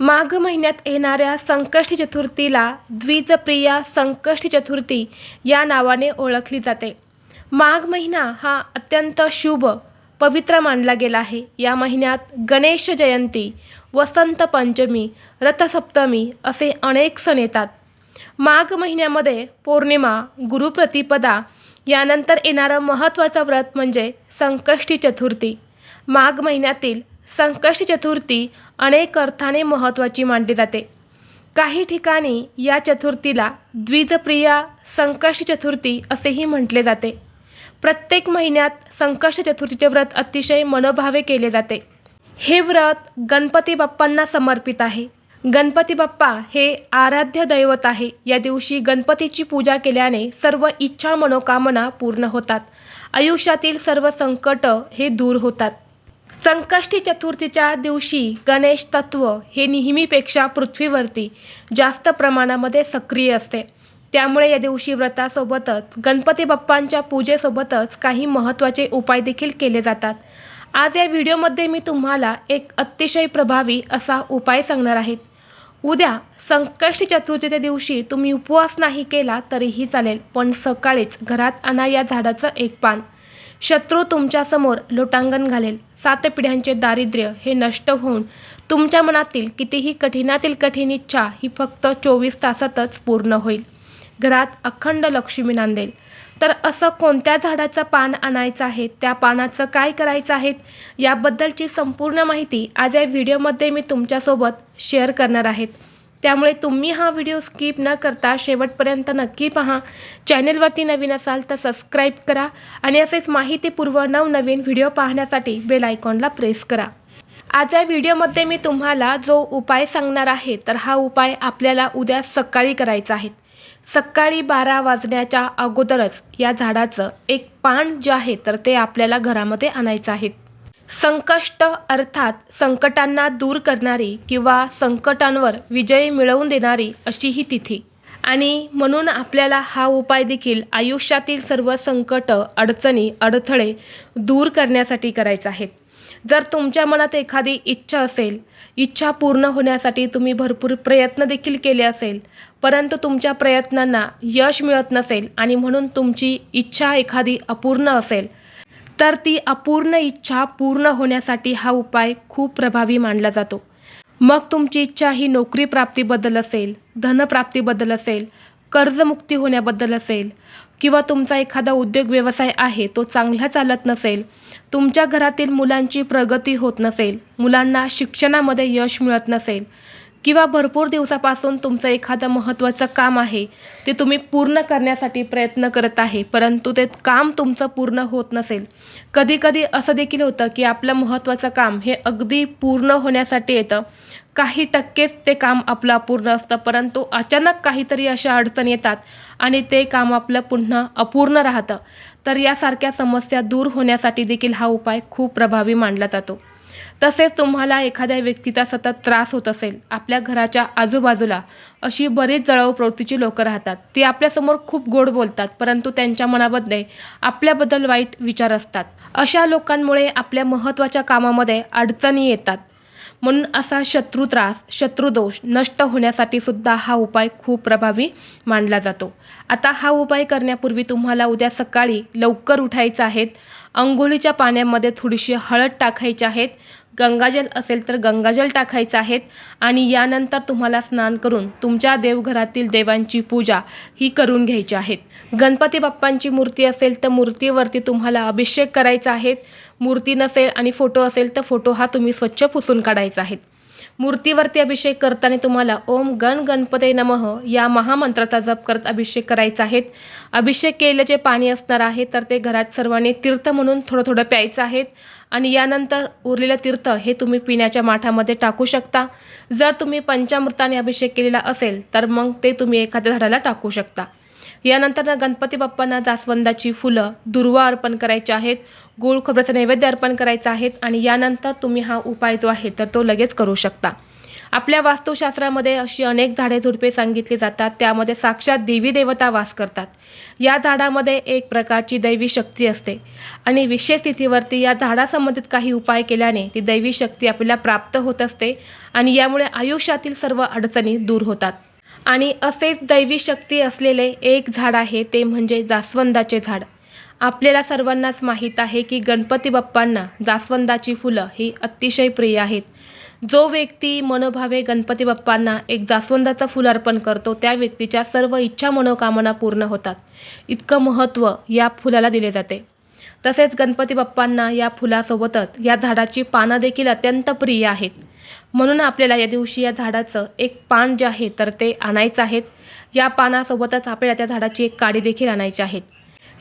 माघ महिन्यात येणाऱ्या संकष्टी चतुर्थीला द्विजप्रिया संकष्टी चतुर्थी या नावाने ओळखली जाते. माघ महिना हा अत्यंत शुभ पवित्र मानला गेला आहे. या महिन्यात गणेश जयंती वसंत पंचमी रथसप्तमी असे अनेक सण येतात. माघ महिन्यामध्ये पौर्णिमा गुरुप्रतिपदा यानंतर येणारं महत्त्वाचं व्रत म्हणजे संकष्टी चतुर्थी. माघ महिन्यातील संकष्टी चतुर्थी अनेक अर्थाने महत्त्वाची मानली जाते. काही ठिकाणी या चतुर्थीला द्विजप्रिया संकष्टी चतुर्थी असेही म्हटले जाते. प्रत्येक महिन्यात संकष्ट चतुर्थीचे व्रत अतिशय मनोभावे केले जाते. हे व्रत गणपती बाप्पांना समर्पित आहे. गणपती बाप्पा हे आराध्य दैवत आहे. या दिवशी गणपतीची पूजा केल्याने सर्व इच्छा मनोकामना पूर्ण होतात. आयुष्यातील सर्व संकट हे दूर होतात. संकष्टी चतुर्थीच्या दिवशी गणेश तत्व हे नेहमीपेक्षा पृथ्वीवरती जास्त प्रमाणामध्ये सक्रिय असते. त्यामुळे या दिवशी व्रतासोबतच गणपती बाप्पांच्या पूजेसोबतच काही महत्त्वाचे उपाय देखील केले जातात. आज या व्हिडिओमध्ये मी तुम्हाला एक अतिशय प्रभावी असा उपाय सांगणार आहेत उद्या संकष्टी चतुर्थीच्या दिवशी तुम्ही उपवास नाही केला तरीही चालेल पण सकाळीच घरात आणा या झाडाचं एक पान. शत्रू तुमच्यासमोर लोटांगण घालेल. सात पिढ्यांचे दारिद्र्य हे नष्ट होऊन तुमच्या मनातील कितीही कठीणातील कठीण इच्छा ही फक्त चोवीस तासातच पूर्ण होईल. घरात अखंड लक्ष्मी नांदेल. तर असं कोणत्या झाडाचं पान आणायचं आहे? त्या पानाचं काय करायचं आहे? याबद्दलची संपूर्ण माहिती आज या व्हिडिओमध्ये मी तुमच्यासोबत शेअर करणार आहेत त्यामुळे तुम्ही हा व्हिडिओ स्किप न करता शेवटपर्यंत नक्की पहा. चॅनेलवरती नवीन असाल तर सबस्क्राईब करा आणि असेच माहितीपूर्व नवनवीन व्हिडिओ पाहण्यासाठी बेल आयकॉनला प्रेस करा. आज या व्हिडिओमध्ये मी तुम्हाला जो उपाय सांगणार आहे तर हा उपाय आपल्याला उद्या सकाळी करायचा आहे. सकाळी बारा वाजण्याच्या अगोदरच या झाडाचं एक पान जे आहे तर ते आपल्याला घरामध्ये आणायचं आहे. संकष्ट अर्थात संकटांना दूर करणारी किंवा संकटांवर विजय मिळवून देणारी अशी ही तिथी. आणि म्हणून आपल्याला हा उपाय देखील आयुष्यातील सर्व संकट अडचणी अडथळे दूर करण्यासाठी करायचा आहेत. जर तुमच्या मनात एखादी इच्छा असेल इच्छा पूर्ण होण्यासाठी तुम्ही भरपूर प्रयत्न देखील केले असेल परंतु तुमच्या प्रयत्नांना यश मिळत नसेल आणि म्हणून तुमची इच्छा एखादी अपूर्ण असेल तर ती अपूर्ण इच्छा पूर्ण होण्यासाठी हा उपाय खूप प्रभावी मानला जातो. मग तुमची इच्छा ही नोकरी प्राप्तीबद्दल असेल धनप्राप्तीबद्दल असेल कर्जमुक्ती होण्याबद्दल असेल किंवा तुमचा एखादा उद्योग व्यवसाय आहे तो चांगला चालत नसेल तुमच्या घरातील मुलांची प्रगती होत नसेल मुलांना शिक्षणामध्ये यश मिळत नसेल किंवा भरपूर दिवसापासून तुमचं एखादं महत्त्वाचं काम आहे ते तुम्ही पूर्ण करण्यासाठी प्रयत्न करत आहे परंतु ते काम तुमचं पूर्ण होत नसेल. कधीकधी असं देखील होतं की आपलं महत्त्वाचं काम हे अगदी पूर्ण होण्यासाठी येतं. काही टक्केच ते काम आपलं अपूर्ण असतं परंतु अचानक काहीतरी अशा अडचणी येतात आणि ते काम आपलं पुन्हा अपूर्ण राहतं. तर यासारख्या समस्या दूर होण्यासाठी देखील हा उपाय खूप प्रभावी मानला जातो. तसेच तुम्हाला एखाद्या व्यक्तीचा सतत त्रास होत असेल आपल्या घराच्या आजूबाजूला अशी बरीच जळाऊ प्रवृत्तीची लोकं राहतात. ती आपल्यासमोर खूप गोड बोलतात परंतु त्यांच्या मनामध्ये आपल्याबद्दल वाईट विचार असतात. अशा लोकांमुळे आपल्या महत्त्वाच्या कामामध्ये अडचणी येतात. म्हणून असा शत्रू त्रास शत्रुदोष नष्ट होण्यासाठी सुद्धा हा उपाय खूप प्रभावी मानला जातो. आता हा उपाय करण्यापूर्वी तुम्हाला उद्या सकाळी लवकर उठायचं आहेत. अंघोळीच्या पाण्यामध्ये थोडीशी हळद टाकायची आहेत. गंगाजल असेल तर गंगाजल टाकायचं आहेत आणि यानंतर तुम्हाला स्नान करून तुमच्या देवघरातील देवांची पूजा ही करून घ्यायची आहेत. गणपती बाप्पांची मूर्ती असेल तर मूर्तीवरती तुम्हाला अभिषेक करायचा आहे. मूर्ती नसेल आणि फोटो असेल तर फोटो हा तुम्ही स्वच्छ पुसून काढायचा आहे. मूर्तीवरती अभिषेक करताना तुम्हाला ओम गण गणपते नमः या महामंत्राचा जप करत अभिषेक करायचा आहे. अभिषेक केलेलं जे पाणी असणार आहे तर ते घरात सर्वांनी तीर्थ म्हणून थोडं थोडं प्यायचं आहे. आणि यानंतर उरलेलं तीर्थ हे तुम्ही पिण्याच्या माठामध्ये टाकू शकता. जर तुम्ही पंचामृताने अभिषेक केलेला असेल तर मग ते तुम्ही एखाद्या झाडाला टाकू शकता. यानंतर गणपती बाप्पांना जास्वंदाची फुलं दुर्वा अर्पण करायचे आहेत गुळ खोबऱ्याचा नैवेद्य अर्पण करायचं आहेत आणि यानंतर तुम्ही हा उपाय जो आहे तर तो लगेच करू शकता. आपल्या वास्तुशास्त्रामध्ये अशी अनेक झाडे झुडपे सांगितली जातात त्यामध्ये साक्षात देवी देवता वास करतात. या झाडामध्ये एक प्रकारची दैवी शक्ती असते आणि विशेष स्थितीवरती या झाडासंबंधित काही उपाय केल्याने ती दैवी शक्ती आपल्याला प्राप्त होत असते आणि यामुळे आयुष्यातील सर्व अडचणी दूर होतात. आणि असेच दैवी शक्ती असलेले एक झाड आहे ते म्हणजे जास्वंदाचे झाड. आपल्याला सर्वांनाच माहीत आहे की गणपती बाप्पांना जास्वंदाची फुलं ही अतिशय प्रिय आहेत. जो व्यक्ती मनोभावे गणपती बाप्पांना एक जास्वंदाचं फुल अर्पण करतो त्या व्यक्तीच्या सर्व इच्छा मनोकामना पूर्ण होतात. इतकं महत्त्व या फुलाला दिले जाते. तसेच गणपती बाप्पांना या फुलासोबतच या झाडाची पानं देखील अत्यंत प्रिय आहेत. म्हणून आपल्याला या दिवशी या झाडाचं एक पान जे आहे तर ते आणायचं आहेत. या पानासोबतच आपल्याला त्या झाडाची एक काडी देखील आणायची आहेत.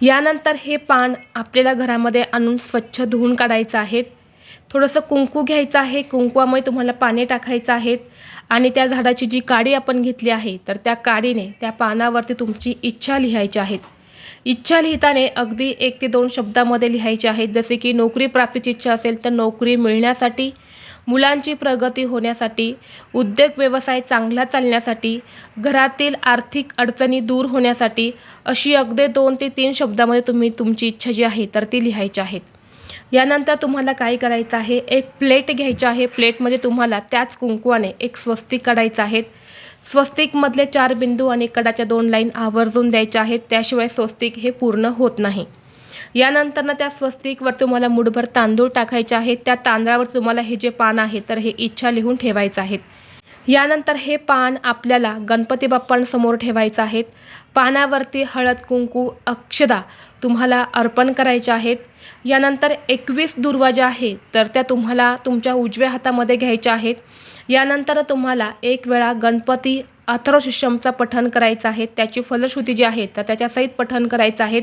यानंतर हे पान आपल्याला घरामध्ये आणून स्वच्छ धुवून काढायचं आहे थोडंसं कुंकू घ्यायचं आहे. कुंकवामुळे तुम्हाला पाने टाकायचं आहेत. आणि त्या झाडाची जी काडी आपण घेतली आहे तर त्या काडीने त्या पानावरती तुमची इच्छा लिहायची आहेत. इच्छा लिहिताने अगदी एक ते दोन शब्दामध्ये लिहायचे आहेत. जसे की नोकरी प्राप्तीची इच्छा असेल तर नोकरी मिळण्यासाठी मुलांची प्रगती होण्यासाठी उद्योग व्यवसाय चांगला चालण्यासाठी घरातील आर्थिक अडचणी दूर होण्यासाठी अशी अगदी दोन ते तीन शब्दामध्ये तुम्ही तुमची इच्छा जी आहे तर ती लिहायची आहेत. यानंतर तुम्हाला काय करायचं आहे? एक प्लेट घ्यायची आहे. प्लेटमध्ये तुम्हाला त्याच कुंकवाने एक स्वस्तिक काढायचं आहे. स्वस्तिकमधले चार बिंदू आणि कडाच्या दोन लाईन आवर्जून द्यायच्या आहेत त्याशिवाय स्वस्तिक हे पूर्ण होत नाही. यानंतर त्या स्वस्तिकवर तुम्हाला मुठभर तांदूळ टाकायचे आहेत त्या तांदळावर तुम्हाला हे जे पान आहे तर हे इच्छा लिहून ठेवायचं आहेत. यानंतर हे पान आपल्याला गणपती बाप्पांसमोर ठेवायचं आहेत. पानावरती हळद कुंकू अक्षदा तुम्हाला अर्पण करायच्या आहेत. यानंतर एकवीस दुर्वा ज्या आहेत तर त्या तुम्हाला तुमच्या उजव्या हातामध्ये घ्यायच्या आहेत. यानंतर तुम्हाला एक वेळा गणपती अथर्वशिष्यमचं पठण करायचं आहे त्याची फलश्रुती जी आहे तर त्याच्यासहित पठण करायचं आहे.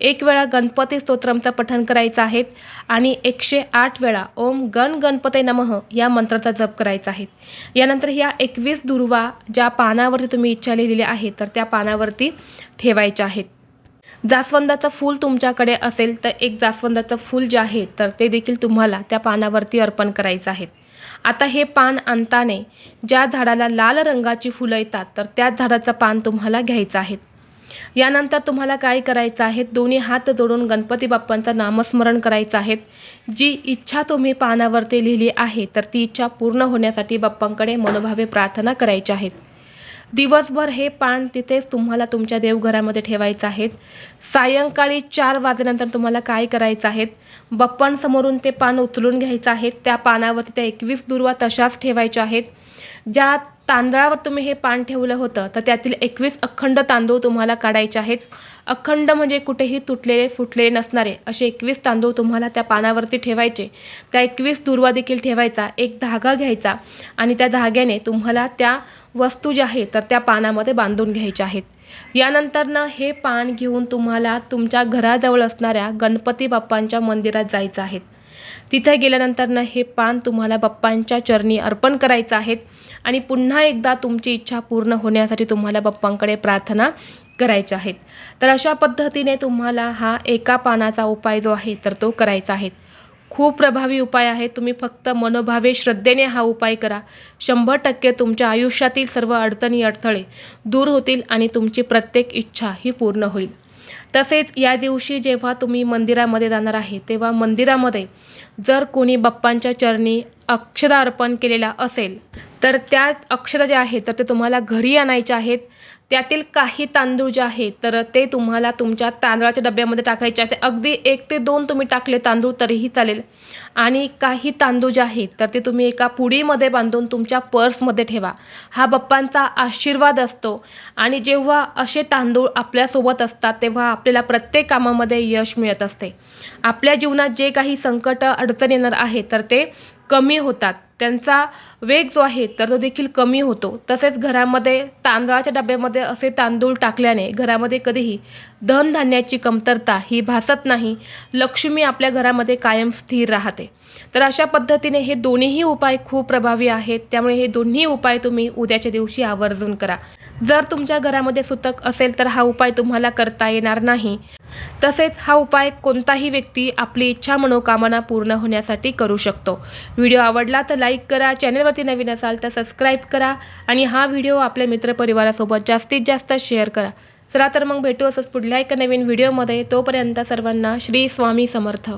एक वेळा गणपती स्तोत्रमचं पठण करायचं आहे आणि एकशे आठ वेळा ओम गण गणपते नमः या मंत्राचा जप करायचा आहे. यानंतर ह्या एकवीस दुर्वा ज्या पानावरती तुम्ही इच्छा लिहिलेल्या आहे तर त्या पानावरती ठेवायच्या आहेत. जास्वंदाचं फूल तुमच्याकडे असेल तर एक जास्वंदाचं फूल जे आहे तर ते देखील तुम्हाला त्या पानावरती अर्पण करायचं आहे. आता हे पान आणताने ज्या झाडाला लाल रंगाची फुलं येतात तर त्याच झाडाचं पान तुम्हाला घ्यायचं आहे. यानंतर तुम्हाला काय करायचं आहे? दोन्ही हात जोडून गणपती बाप्पांचं नामस्मरण करायचं आहे. जी इच्छा तुम्ही पानावरती लिहिली आहे तर ती इच्छा पूर्ण होण्यासाठी बाप्पांकडे मनोभावे प्रार्थना करायची आहेत दिवसभर हे पान तिथेच तुम्हाला तुमच्या देवघरामध्ये ठेवायचं आहे सायंकाळी चार वाजल्यानंतर तुम्हाला काय करायचं आहेत? बप्पांसमोरून ते पान उचलून घ्यायचं आहे त्या पानावरती त्या एकवीस दुर्वा तशाच ठेवायच्या आहेत. ज्या तांदळावर तुम्ही हे पान ठेवलं होतं तर त्यातील एकवीस अखंड तांदूळ तुम्हाला काढायचे आहेत. अखंड म्हणजे कुठेही तुटलेले फुटलेले नसणारे असे एकवीस तांदूळ तुम्हाला त्या पानावरती ठेवायचे. त्या एकवीस दुर्वा देखील ठेवायचा एक धागा घ्यायचा आणि त्या धाग्याने तुम्हाला त्या वस्तू ज्या आहेत तर त्या पानामध्ये बांधून घ्यायच्या आहेत. यानंतरनं हे पान घेऊन तुम्हाला तुमच्या घराजवळ असणाऱ्या गणपती बाप्पांच्या मंदिरात जायचं आहे. तिथे गेल्यानंतरनं हे पान तुम्हाला बाप्पांच्या चरणी अर्पण करायचं आहेत. आणि पुन्हा एकदा तुमची इच्छा पूर्ण होण्यासाठी तुम्हाला बाप्पांकडे प्रार्थना करायच्या आहेत. तर अशा पद्धतीने तुम्हाला हा एका पानाचा उपाय जो आहे तर तो करायचा आहे. खूप प्रभावी उपाय आहे. तुम्ही फक्त मनोभावे श्रद्धेने हा उपाय करा. शंभर टक्के तुमच्या आयुष्यातील सर्व अडचणी अडथळे दूर होतील आणि तुमची प्रत्येक इच्छा ही पूर्ण होईल. तसेच या दिवशी जेव्हा तुम्ही मंदिरामध्ये जाणार आहे तेव्हा मंदिरामध्ये जर कोणी बाप्पांच्या चरणी अक्षदा अर्पण केलेला असेल तर त्या अक्षदा ज्या आहेत तर ते तुम्हाला घरी आणायच्या आहेत. त्यातील काही तांदूळ जे आहेत तर ते तुम्हाला तुमच्या तांदळाच्या डब्यामध्ये टाकायचे आहेत अगदी एक ते दोन तुम्ही टाकले तांदूळ तरीही चालेल. आणि काही तांदूळ जे आहेत तर ते तुम्ही एका पुडीमध्ये बांधून तुमच्या पर्समध्ये ठेवा. हा बाप्पांचा आशीर्वाद असतो. आणि जेव्हा असे तांदूळ आपल्यासोबत असतात तेव्हा आपल्याला प्रत्येक कामामध्ये यश मिळत असते. आपल्या जीवनात जे काही संकट अडचण येणार आहे तर ते कमी होतात. त्यांचा वेग जो आहे तर तो देखील कमी होतो. तसेच घरामध्ये तांदळाच्या डब्यामध्ये असे तांदूळ टाकल्याने घरामध्ये कधीही धनधान्याची कमतरता ही भासत नाही. लक्ष्मी आपल्या घरामध्ये कायम स्थिर राहते. तर अशा पद्धतीने हे दोन्हीही उपाय खूप प्रभावी आहेत. त्यामुळे हे दोन्ही उपाय तुम्ही उद्याच्या दिवशी आवर्जून करा. जर तुमच्या घरामध्ये सुतक असेल तर हा उपाय तुम्हाला करता येणार नाही. तसेच हा उपाय कोणताही व्यक्ती आपली इच्छा मनोकामना पूर्ण होण्यासाठी करू शकतो. व्हिडिओ आवडला तर लाईक करा चॅनलवरती नवीन असाल तर सबस्क्राईब करा आणि हा व्हिडिओ आपल्या मित्रपरिवारासोबत जास्तीत जास्त शेअर करा. चला तर मग भेटू असंच पुढल्या एका नवीन व्हिडिओमध्ये. तोपर्यंत सर्वांना श्री स्वामी समर्थ.